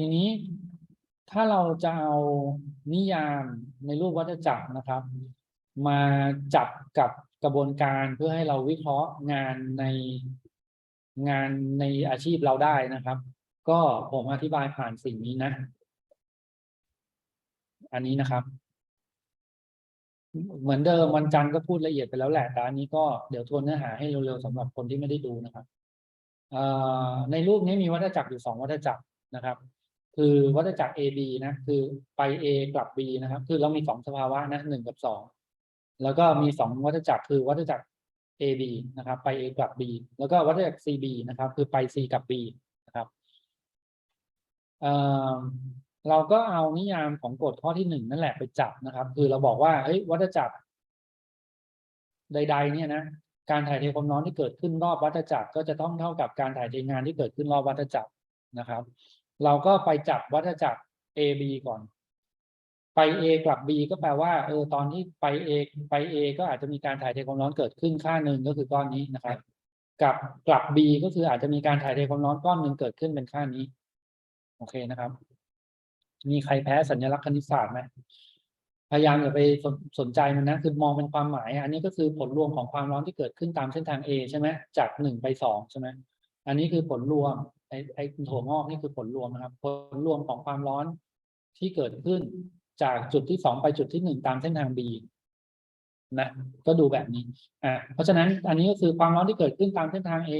ทีนี้ถ้าเราจะเอานิยามในรูปวัฏจักรนะครับ มาจับกับกระบวนการเพื่อให้เราวิเคราะห์งานในงานในอาชีพเราได้นะครับ ก็ผมอธิบายผ่านสิ่งนี้นะ อันนี้นะครับ เหมือนเดิมวันจันทร์ก็พูดละเอียดไปแล้วแหละแต่อันนี้ก็เดี๋ยวทวนเนื้อหาให้เร็วๆสำหรับคนที่ไม่ได้ดูนะครับในรูปนี้มีวัฏจักรอยู่สองวัฏจักรนะครับ คือวัฏจักร A B นะ คือไป A กลับ B นะครับ คือเรามีสองสภาวะนะหนึ่งกับสองแล้วก็มีสองวัฏจักรคือวัฏจักร A B นะครับ ไป A กลับ B แล้วก็วัฏจักร C B นะครับ คือไป C กลับ B นะครับเเราก็เอานิยามของกฎข้อที่หนึ่งนั่นแหละไปจับนะครับ คือเราบอกว่าเฮ้ยวัฏจักร ใด ๆ เนี่ยนะการถ่ายเทความร้อนที่เกิดขึ้นรอบวัฏจักรก็จะต้องเท่ากับการถ่ายเทงานที่เกิดขึ้นรอบวัฏจักรนะครับ เราก็ไปจับวัฏจักร A B ก่อน ไป A กลับ B ก็แปลว่าเออตอนที่ไป A ไป A ก็อาจจะมีการถ่ายเทความร้อนเกิดขึ้นค่าหนึ่งก็คือก้อนนี้นะครับ กับกลับ B ก็คืออาจจะมีการถ่ายเทความร้อนก้อนหนึ่งเกิดขึ้นเป็นค่านี้ โอเคนะครับ มีใครแพ้สัญลักษณ์คณิตศาสตร์ไหมพยายามอย่าไปสนสนใจมันนะคือมองเป็นความหมายอะอันนี้ก็คือผลรวมของความร้อนที่เกิดขึ้นตามเส้นทาง A ใช่ไหมจากหนึ่งไปสองใช่ไหมอันนี้คือผลรวม ไอ้ไอถั่วงอกนี่คือผลรวมนะครับ ผลรวมของความร้อนที่เกิดขึ้นจากจุดที่สองไปจุดที่หนึ่งตามเส้นทาง B นะก็ดูแบบนี้อ่าเพราะฉะนั้นอันนี้ก็คือความร้อนที่เกิดขึ้นตามเส้นทาง A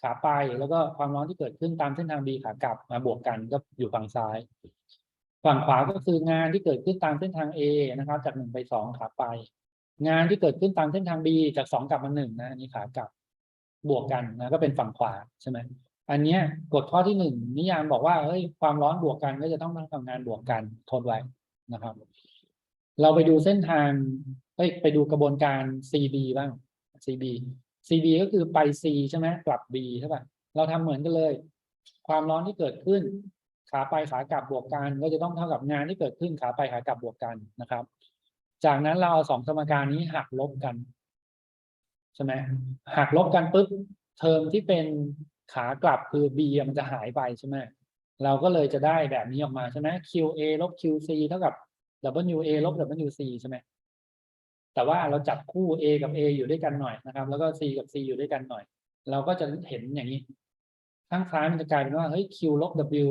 ขาไปแล้วก็ความร้อนที่เกิดขึ้นตามเส้นทาง B ขากลับมาบวกกันก็อยู่ฝั่งซ้าย ฝั่งขวาก็คืองานที่เกิดขึ้นตามเส้นทาง A นะครับ จากหนึ่งไปสองขาไป งานที่เกิดขึ้นตามเส้นทาง B จากสองกลับมาหนึ่งนะอันนี้ขากลับบวกกันนะก็เป็นฝั่งขวาใช่ไหม อันเนี้ยกฎข้อที่หนึ่งนิยามบอกว่าเฮ้ยความร้อนบวกกันก็จะต้องทำงานบวกกันทนไว้นะครับ เราไปดูเส้นทางเอ้ยไปดูกระบวนการ CB บ้าง CB CB ก็คือไป C ใช่ไหมกลับ B ใช่ป่ะเราทำเหมือนกันเลย ความร้อนที่เกิดขึ้น ขาไปขากลับบวกกันก็จะต้องเท่ากับงานที่เกิดขึ้นขาไปขากลับบวกกันนะครับ จากนั้นเราเอาสองสมการนี้หักลบกันใช่ไหมหักลบกันปุ๊บเทอมที่เป็น ขากลับคือ b มันจะหายไปใช่ไหมเราก็เลยจะได้แบบนี้ออกมาใช่ไหม qa ลบ qc เท่ากับ wa ลบ wc ใช่ไหมแต่ว่าเราจับคู่ a กับ a อยู่ด้วยกันหน่อยนะครับ แล้วก็ c กับ c อยู่ด้วยกันหน่อย เราก็จะเห็นอย่างนี้ ข้างซ้ายมันจะกลายเป็นว่าเฮ้ย q ลบ w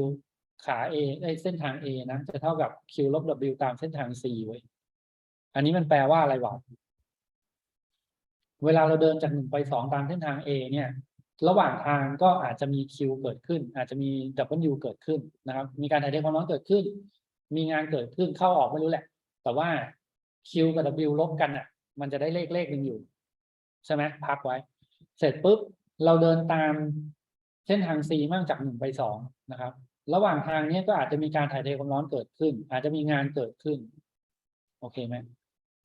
ขา a ไอ้เส้นทาง a นะจะเท่ากับ q ลบ w ตามเส้นทาง c ไว้ยอันนี้มันแปลว่าอะไรวะเวลาเราเดินจากหนึ่งไปสองตามเส้นทาง A เนี่ย ระหว่างทางก็อาจจะมี Q เกิดขึ้น อาจจะมี W เกิดขึ้นนะครับ มีการถ่ายเทความร้อนเกิดขึ้น มีงานเกิดขึ้นเข้าออกไม่รู้แหละ แต่ว่า Q กับ W ลบกันอะ มันจะได้เลขเลขหนึ่งอยู่ ใช่ไหมพักไว้ เสร็จปุ๊บเราเดินตามเส้นทาง C มั่งจากหนึ่งไปสองนะครับ ระหว่างทางนี้ก็อาจจะมีการถ่ายเทความร้อนเกิดขึ้น อาจจะมีงานเกิดขึ้น โอเคไหม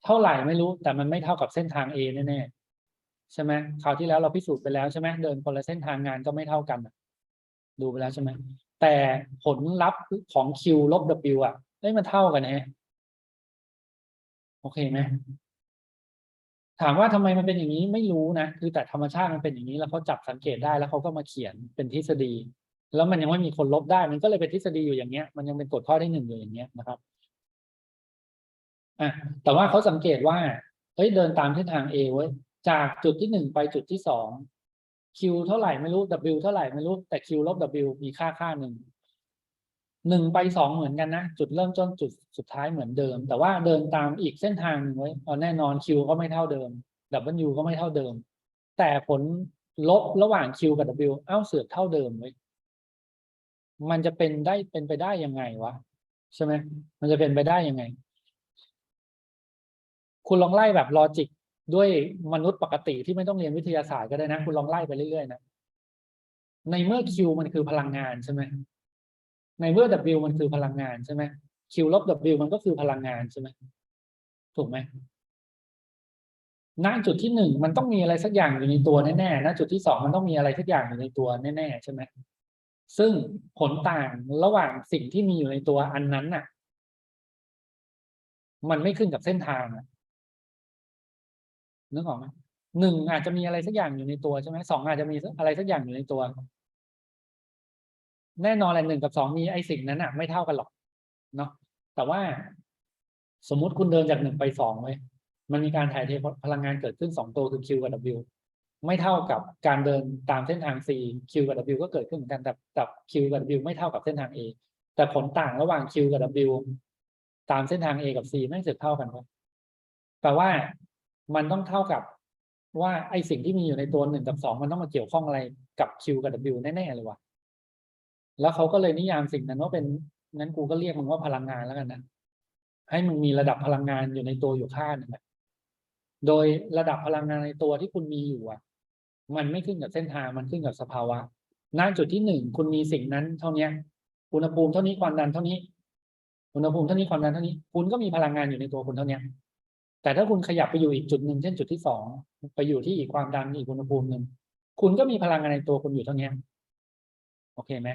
เท่าไหร่ไม่รู้แต่มันไม่เท่ากับเส้นทาง A แน่ๆ ใช่ไหมคราวที่แล้วเราพิสูจน์ไปแล้วใช่ไหมเดินคนละเส้นทางงานก็ไม่เท่ากันดูไปแล้วใช่ไหมแต่ผลลัพธ์ของ Q ลบ W อะเอ้ยมันเท่ากันแฮะโอเคไหมถามว่าทำไมมันเป็นอย่างนี้ไม่รู้นะคือแต่ธรรมชาติมันเป็นอย่างนี้แล้วเขาจับสังเกตได้แล้วเขาก็มาเขียนเป็นทฤษฎี แล้วมันยังไม่มีคนลบได้ มันก็เลยเป็นทฤษฎีอยู่อย่างเงี้ย มันยังเป็นกฎข้อที่หนึ่งอยู่อย่างเงี้ยนะครับอะแต่ว่าเขาสังเกตว่าเฮ้ยเดินตามเส้นทาง A เว้ย จากจุดที่หนึ่งไปจุดที่สอง Q เท่าไหร่ไม่รู้ W เท่าไหร่ไม่รู้แต่ Q ลบ W มีค่าค่าหนึ่งหนึ่งไปสองเหมือนกันนะ จุดเริ่มต้นจุดสุดท้ายเหมือนเดิม แต่ว่าเดินตามอีกเส้นทางหนึ่งไว้แน่นอน Q ก็ไม่เท่าเดิม W ก็ไม่เท่าเดิม แต่ผลลบระหว่าง Q กับ W เอ้าเสือกเท่าเดิมเว้มันจะเป็นได้เป็นไปได้ยังไงวะใช่ไหมมันจะเป็นไปได้ยังไง คุณลองไล่แบบลอจิก ด้วยมนุษย์ปกติที่ไม่ต้องเรียนวิทยาศาสตร์ก็ได้นะ คุณลองไล่ไปเรื่อยๆนะในเมื่อ Q มันคือพลังงานใช่ไหมในเมื่อ W มันคือพลังงานใช่ไหม Q ลบ W มันก็คือพลังงานใช่ไหมถูกไหมณจุดที่หนึ่งมันต้องมีอะไรสักอย่างอยู่ในตัวแน่ๆณจุดที่สองมันต้องมีอะไรสักอย่างอยู่ในตัวแน่ๆใช่ไหมซึ่งผลต่างระหว่างสิ่งที่มีอยู่ในตัวอันนั้นน่ะ มันไม่ขึ้นกับเส้นทางอะ นึกออกไหมหนึ่งอาจจะมีอะไรสักอย่างอยู่ในตัวใช่ไหมสองอาจจะมีอะไรสักอย่างอยู่ในตัว แน่นอนแหละหนึ่งกับสองมีไอ้สิ่งนั้นอะไม่เท่ากันหรอกเนาะแต่ว่าสมมุติคุณเดินจากหนึ่งไปสองเลยมันมีการถ่ายเทพลังงานเกิดขึ้นสองตัวคือ Q กับ W ไม่เท่ากับการเดินตามเส้นทาง C Q กับ W ก็เกิดขึ้นเหมือนกันแต่แต่ Q กับ W ไม่เท่ากับเส้นทาง A แต่ผลต่างระหว่าง Q กับ W ตามเส้นทาง A กับ C ไม่เสร็จเท่ากันครับแปลว่า มันต้องเท่ากับว่าไอสิ่งที่มีอยู่ในตัวหนึ่งกับสองมันต้องมาเกี่ยวข้องอะไรกับ Q กับ W แน่ๆเลยว่ะ แล้วเขาก็เลยนิยามสิ่งนั้นว่าเป็นงั้นกูก็เรียกมันว่าพลังงานแล้วกันนะ ให้มันมีระดับพลังงานอยู่ในตัวอยู่ค่าหนึ่งอะโดยระดับพลังงานในตัวที่คุณมีอยู่อะ มันไม่ขึ้นกับเส้นทางมันขึ้นกับสภาวะณจุดที่หนึ่งคุณมีสิ่งนั้นเท่านี้อุณหภูมิเท่านี้ความดันเท่านี้ อุณหภูมิเท่านี้ความดันเท่านี้ คุณก็มีพลังงานอยู่ในตัวคุณเท่านี้ แต่ถ้าคุณขยับไปอยู่อีกจุดหนึ่งเช่นจุดที่สองไปอยู่ที่อีกความดันอีกอุณหภูมิหนึ่งคุณก็มีพลังงานในตัวคุณอยู่เท่านี้โอเคไหม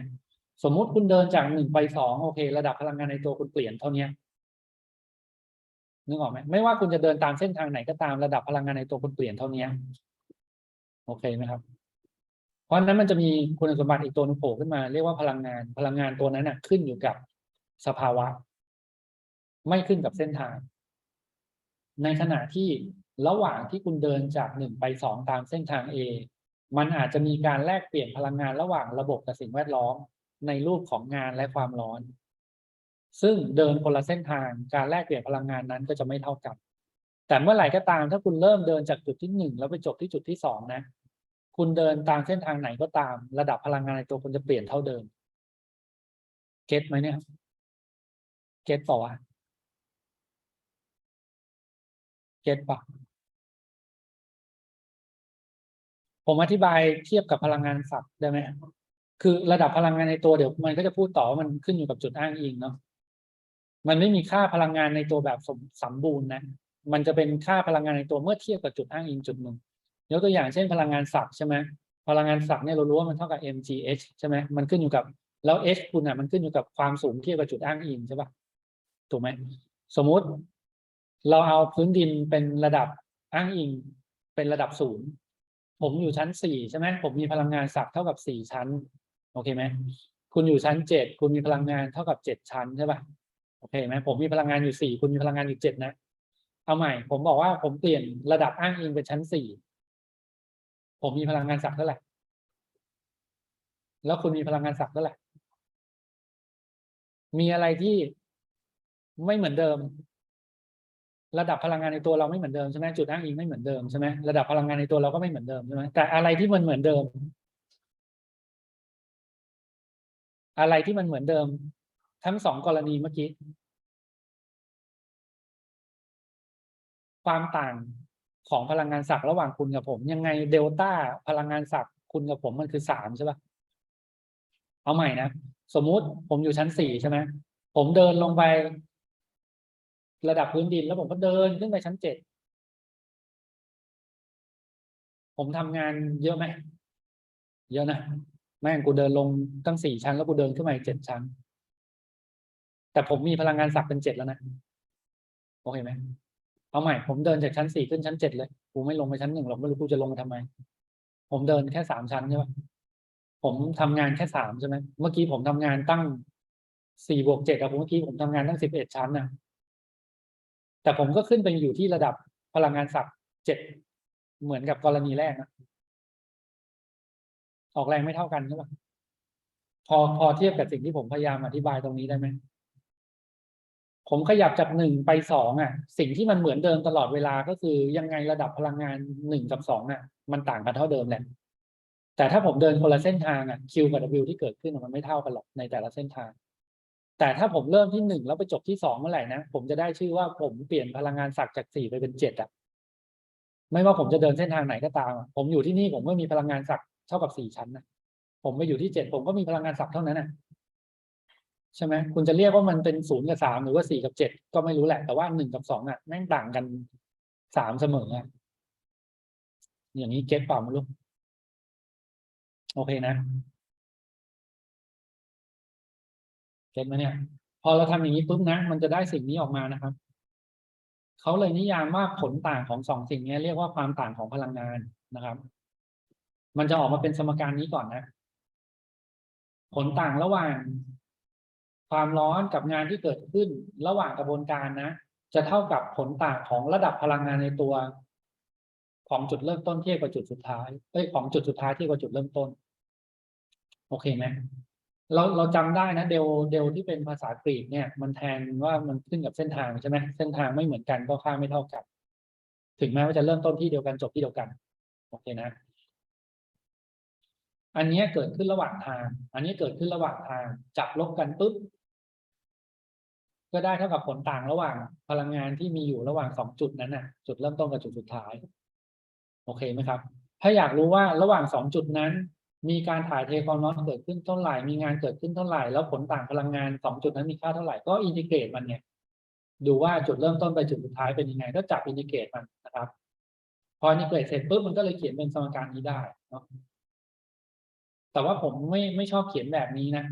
สมมุติคุณเดินจากหนึ่งไปสองโอเค ระดับพลังงานในตัวคุณเปลี่ยนเท่านี้นึกออกไหมไม่ว่าคุณจะเดินตามเส้นทางไหนก็ตามระดับพลังงานในตัวคุณเปลี่ยนเท่านี้โอเคไหมครับ เพราะนั้นมันจะมีคุณสมบัติอีกตัวหนึงโผล่ขึ้นมา เรียกว่าพลังงาน พลังงานตัวนั้นน่ะขึ้นอยู่กับสภาวะ ไม่ขึ้นกับเส้นทาง ในขณะที่ระหว่างที่คุณเดินจากหนึ่งไปสองตามเส้นทาง A มันอาจจะมีการแลกเปลี่ยนพลังงานระหว่างระบบกับสิ่งแวดล้อม ในรูปของงานและความร้อน ซึ่งเดินคนละเส้นทางการแลกเปลี่ยนพลังงานนั้นก็จะไม่เท่ากัน แต่เมื่อไหร่ก็ตามถ้าคุณเริ่มเดินจากจุดที่หนึ่งแล้วไปจบที่จุดที่สองนะคุณเดินตามเส้นทางไหนก็ตาม ระดับพลังงานในตัวคุณจะเปลี่ยนเท่าเดิมเก็ตไหมเนี่ยเก็ตเปล่าวะ เก็ตปะผมอธิบายเทียบกับพลังงานศัพท์ได้ไหมคือระดับพลังงานในตัวเดี๋ยวมันก็จะพูดต่อว่ามันขึ้นอยู่กับจุดอ้างอิงเนาะมันไม่มีค่าพลังงานในตัวแบบสมสมบูรณ์นะ มันจะเป็นค่าพลังงานในตัวเมื่อเทียบกับจุดอ้างอิงจุดหนึ่งยกตัวอย่างเช่นพลังงานศักดิ์ใช่ไหมพลังงานศักดิ์เนี่ยเรารู้ว่ามันเท่ากับ mgh ใช่ไหมมันขึ้นอยู่กับแล้ว h คุณอะมันขึ้นอยู่กับความสูงเทียบกับจุดอ้างอิงใช่ปะถูกไหมสมมุติ เราเอาพื้นดินเป็นระดับอ้างอิงเป็นระดับศูนย์ผมอยู่ชั้นสี่ใช่ไหมผมมีพลังงานศักดิ์เท่ากับสี่ชั้น โอเคไหมคุณอยู่ชั้นเจ็ดคุณมีพลังงานเท่ากับเจ็ดชั้นใช่ป่ะโอเคไหมผมมีพลังงานอยู่สี่คุณมีพลังงานอยู่เจ็ดนะ เอาใหม่ ผมบอกว่าผมเปลี่ยนระดับอ้างอิงเป็นชั้นสี่ผมมีพลังงานศักดิ์เท่าไหร่แล้วคุณมีพลังงานศักดิ์เท่าไหร่มีอะไรที่ไม่เหมือนเดิม ระดับพลังงานในตัวเราไม่เหมือนเดิมใช่ไหมจุดอ้างอิงไม่เหมือนเดิมใช่ไหมระดับพลังงานในตัวเราก็ไม่เหมือนเดิมใช่ไหมแต่อะไรที่มันเหมือนเดิม อะไรที่มันเหมือนเดิม ทั้งสองกรณีเมื่อกี้ความต่างของพลังงานศักดิ์ระหว่างคุณกับผม ยังไงเดลต้าพลังงานศักดิ์คุณกับผมมันคือสามใช่ปะเอาใหม่นะสมมุติผมอยู่ชั้นสี่ใช่ไหมผมเดินลงไป ระดับพื้นดินแล้วผมก็เดินขึ้นไปชั้นเจ็ดผมทำงานเยอะไหมเยอะนะแม่งกูเดินลงตั้งสี่ชั้นแล้วกูเดินขึ้นมาอีกเจ็ดชั้น แต่ผมมีพลังงานศักดิ์เป็นเจ็ดแล้วนะโอเคไหมเอาใหม่ผมเดินจากชั้นสี่ขึ้นชั้นเจ็ดเลยกูไม่ลงไปชั้นหนึ่งหรอกไม่รู้กูจะลงไปทำไม ผมเดินแค่สามชั้นใช่ปะผมทำงานแค่สามใช่ไหมเมื่อกี้ผมทำงานตั้งสี่บวกเจ็ดอะผมเมื่อกี้ผมทำงานตั้งสิบเอ็ดชั้นนะ แต่ผมก็ขึ้นไปอยู่ที่ระดับพลังงานศักดิ์เจ็ดเหมือนกับกรณีแรกนะออกแรงไม่เท่ากันใช่ปะพอพอเทียบกับสิ่งที่ผมพยายามอธิบายตรงนี้ได้ไหมผมขยับจากหนึ่งไปสองอะ สิ่งที่มันเหมือนเดิมตลอดเวลาก็คือยังไงระดับพลังงานหนึ่งกับสองอะ มันต่างกันเท่าเดิมแหละแต่ถ้าผมเดินคนละเส้นทางอะ Q กับ W ที่เกิดขึ้นมันไม่เท่ากันหรอกในแต่ละเส้นทาง แต่ถ้าผมเริ่มที่หนึ่งแล้วไปจบที่สองเมื่อไหร่นะผมจะได้ชื่อว่าผมเปลี่ยนพลังงานศักดิ์จากสี่ไปเป็นเจ็ดอะไม่ว่าผมจะเดินเส้นทางไหนก็ตาม ผมอยู่ที่นี่ผมก็มีพลังงานศักดิ์เท่ากับสี่ชั้นนะผมไปอยู่ที่เจ็ดผมก็มีพลังงานศักดิ์เท่านั้นนะใช่ไหมคุณจะเรียกว่ามันเป็นศูนย์กับสามหรือว่าสี่กับเจ็ดก็ไม่รู้แหละ แต่ว่าหนึ่งกับสองอะแม่งต่างกันสามเสมออะอย่างนี้เก็ตเปล่าไม่รู้โอเคนะ เก็ตไหมเนี่ย พอเราทำอย่างนี้ปุ๊บนะมันจะได้สิ่งนี้ออกมานะครับเขาเลยนิยามว่าผลต่างของสองสิ่งนี้เรียกว่าความต่างของพลังงานนะครับ มันจะออกมาเป็นสมการนี้ก่อนนะ ผลต่างระหว่าง ความร้อนกับงานที่เกิดขึ้นระหว่างกระบวนการนะ จะเท่ากับผลต่างของระดับพลังงานในตัว ของจุดเริ่มต้นเทียบกับจุดสุดท้ายเอ้ยของจุดสุดท้ายเทียบกับจุดเริ่มต้น โอเคไหม เราเราจำได้นะเดลเดลที่เป็นภาษากรีกเนี่ย มันแทนว่ามันขึ้นกับเส้นทางใช่ไหมเส้นทางไม่เหมือนกันก็ค่าไม่เท่ากัน ถึงแม้ว่าจะเริ่มต้นที่เดียวกันจบที่เดียวกันโอเคนะ อันนี้เกิดขึ้นระหว่างทาง อันนี้เกิดขึ้นระหว่างทางจับลบกันปุ๊บก็ได้เท่ากับผลต่างระหว่างพลังงานที่มีอยู่ระหว่างสองจุดนั้นน่ะ จุดเริ่มต้นกับจุดสุดท้าย โอเคไหมครับ ถ้าอยากรู้ว่าระหว่างสองจุดนั้น มีการถ่ายเทความร้อนเกิดขึ้นเท่าไหร่ มีงานเกิดขึ้นเท่าไหร่ แล้วผลต่างพลังงานสองจุดนั้นมีค่าเท่าไหร่ ก็อินทิเกรตมันเนี่ย ดูว่าจุดเริ่มต้นไปจุดสุดท้ายเป็นยังไง ก็จับอินทิเกรตมันนะครับ พออินทิเกรตเสร็จปุ๊บมันก็เลยเขียนเป็นสมการนี้ได้เนาะ แต่ว่าผมไม่ไม่ชอบเขียนแบบนี้นะ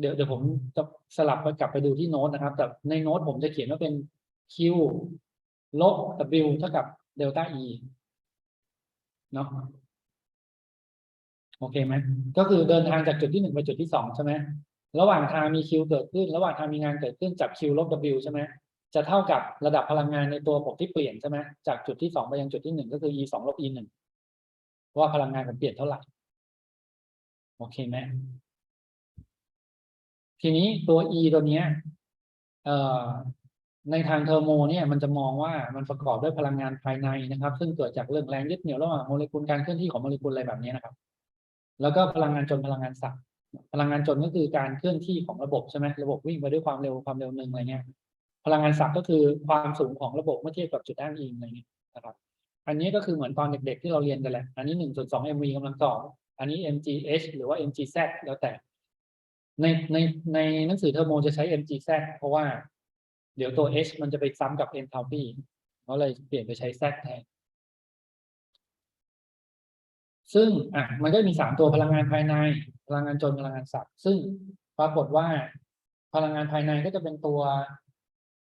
เดี๋ยวเดี๋ยวผมจะสลับไปกลับไปดูที่โน้ตนะครับ แต่ในโน้ตผมจะเขียนว่าเป็น q ลบ w เท่ากับเดลต้า e เนาะ โอเคไหมก็คือเดินทางจากจุดที่หนึ่งไปจุดที่สองใช่ไหมระหว่างทางมี q เกิดขึ้น ระหว่างทางมีงานเกิดขึ้นจาก q ลบ w ใช่ไหมจะเท่ากับระดับพลังงานในตัวผมที่เปลี่ยนใช่ไหมจากจุดที่สองไปยังจุดที่หนึ่งก็คือ e สองลบ e หนึ่งว่าพลังงานผมเปลี่ยนเท่าไหร่โอเคไหมทีนี้ตัว e ตัวเนี้ยเอ่อในทางเทอร์โมเนี่ยมันจะมองว่ามันประกอบด้วยพลังงานภายในนะครับ ซึ่งเกิดจากเรื่องแรงยึดเหนี่ยวระหว่างโมเลกุลการเคลื่อนที่ของโมเลกุลอะไรแบบนี้นะครับ แล้วก็พลังงานจนพลังงานสักพลังงานจนก็คือการเคลื่อนที่ของระบบใช่ไหมระบบวิ่งไปด้วยความเร็วความเร็วหนึ่งอะไรเงี้ยพลังงานสักก็คือความสูงของระบบเมื่อเทียบกับจุดอ้างอิงอะไรเงี้ยนะครับ อันนี้ก็คือเหมือนตอนเด็กๆที่เราเรียนกันแหละ อันนี้หนึ่งส่วนสอง mv กำลังสองอันนี้ mgh หรือว่า mgz แล้วแต่ ในในในหนังสือเทอร์โมจะใช้ mgz เพราะว่าเดี๋ยวตัว h มันจะไปซ้ำกับ enthalpy เขาเลยเปลี่ยนไปใช้ z แทน ซึ่งอะมันก็มีสามตัวพลังงานภายใน พลังงานจนพลังงานสับซึ่งปรากฏว่าพลังงานภายในก็จะเป็นตัว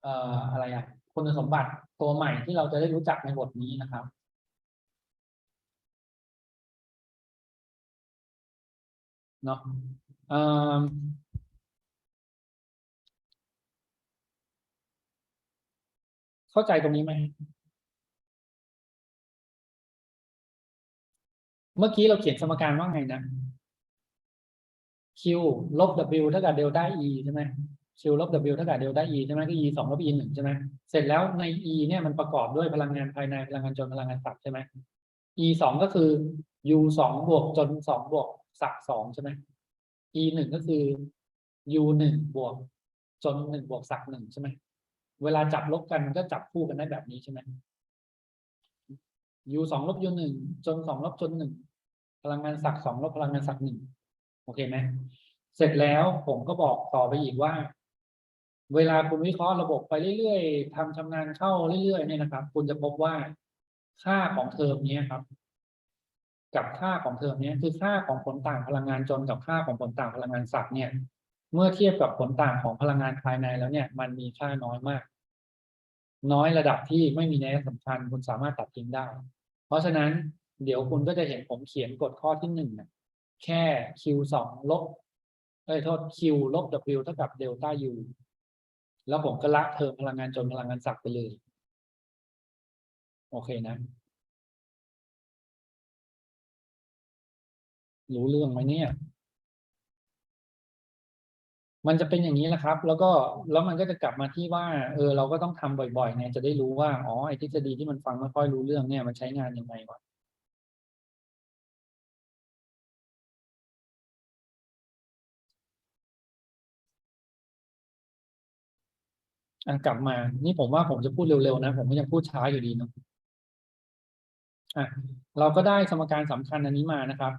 เอ่ออะไรอะคุณสมบัติตัวใหม่ที่เราจะได้รู้จักในบทนี้นะครับ เนาะเอ่อเข้าใจตรงนี้ไหม เมื่อกี้เราเขียนสมการว่าไงนะ q ลบ w เท่ากับเดลต้า e ใช่ไหม q ลบ w เท่ากับเดลต้า e ใช่ไหมก็ e สองลบ e หนึ่งใช่ไหมเสร็จแล้วใน e เนี่ยมันประกอบด้วยพลังงานภายในพลังงานจนพลังงานสับใช่ไหม e สองก็คือ u สองบวกจนสองบวกสักสองใช่ไหม e หนึ่งก็คือ u หนึ่งบวกจนหนึ่งบวกสักหนึ่งใช่ไหมเวลาจับลบกันมันก็จับคู่กันได้แบบนี้ใช่ไหม u สองลบ u หนึ่งจนสองลบจนหนึ่งพลังงานสักสองลบพลังงานสักหนึ่งโอเคไหมเสร็จแล้วผมก็บอกต่อไปอีกว่า เวลาคุณวิเคราะห์ระบบไปเรื่อยๆทำชำนาญเข้าเรื่อยๆเนี่ยนะครับ คุณจะพบว่าค่าของเทอมนี้ครับ กับค่าของเทอมนี้คือค่าของผลต่างพลังงานจนกับค่าของผลต่างพลังงานสักเนี่ย เมื่อเทียบกับผลต่างของพลังงานภายในแล้วเนี่ย มันมีค่าน้อยมาก น้อยระดับที่ไม่มีนัยสำคัญ คุณสามารถตัดทิ้งได้ เพราะฉะนั้นเดี๋ยวคุณก็จะเห็นผมเขียนกฎข้อที่หนึ่งนะแค่ q สองลบเอ้ยโทษ q ลบ w เท่ากับเดลต้า u แล้วผมก็ละเทอมพลังงานจนพลังงานสักไปเลย โอเคนะ รู้เรื่องไหมเนี่ย มันจะเป็นอย่างนี้แหละครับ แล้วก็แล้วมันก็จะกลับมาที่ว่าเออเราก็ต้องทำบ่อยๆไงจะได้รู้ว่าอ๋อไอ้ทฤษฎีที่มันฟังไม่ค่อยรู้เรื่องเนี่ยมันใช้งานยังไงวะอะกลับมา นี่ผมว่าผมจะพูดเร็วๆนะ ผมก็ยังพูดช้าอยู่ดีเนาะอะเราก็ได้สมการสำคัญอันนี้มานะครับ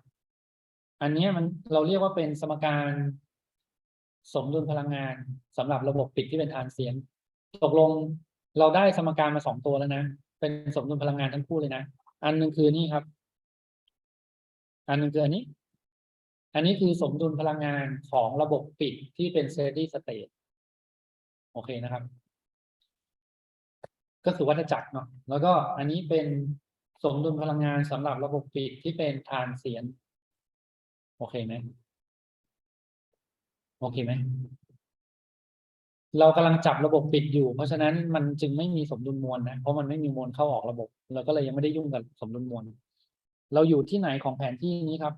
อันนี้มันเราเรียกว่าเป็นสมการ สมดุลพลังงานสำหรับระบบปิดที่เป็นทานเสียง ตกลงเราได้สมการมาสองตัวแล้วนะ เป็นสมดุลพลังงานทั้งคู่เลยนะ อันหนึ่งคือนี่ครับ อันหนึ่งคืออันนี้ อันนี้คือสมดุลพลังงานของระบบปิดที่เป็น steady state โอเคนะครับ ก็คือวัฏจักรเนาะ แล้วก็อันนี้เป็นสมดุลพลังงานสำหรับระบบปิดที่เป็นทานเสียงโอเคไหม โอเคไหมเรากำลังจับระบบปิดอยู่ เพราะฉะนั้นมันจึงไม่มีสมดุลมวลนะเพราะมันไม่มีมวลเข้าออกระบบ เราก็เลยยังไม่ได้ยุ่งกับสมดุลมวลเราอยู่ที่ไหนของแผนที่นี้ครับ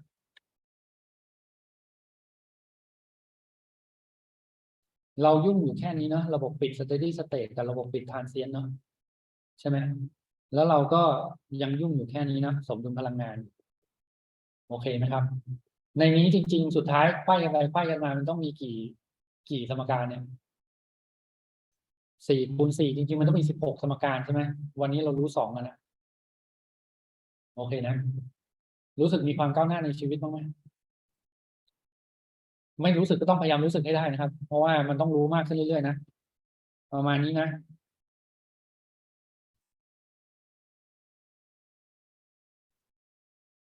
เรายุ่งอยู่แค่นี้เนาะระบบปิด steady state กับระบบปิด transient เนาะใช่ไหมแล้วเราก็ยังยุ่งอยู่แค่นี้นะสมดุลพลังงาน โอเคไหมครับ ในนี้จริง ๆ สุดท้ายไขว้กันไปไขว้กันมามันต้องมีกี่ กี่สมการเนี่ยสี่คูณสี่จริง ๆ มันต้องมีสิบหกสมการใช่ไหมวันนี้เรารู้สองแล้วนะโอเคนะ รู้สึกมีความก้าวหน้าในชีวิตบ้างไหมไม่รู้สึกก็ต้องพยายามรู้สึกให้ได้นะครับ เพราะว่ามันต้องรู้มากขึ้นเรื่อยๆนะประมาณนี้นะ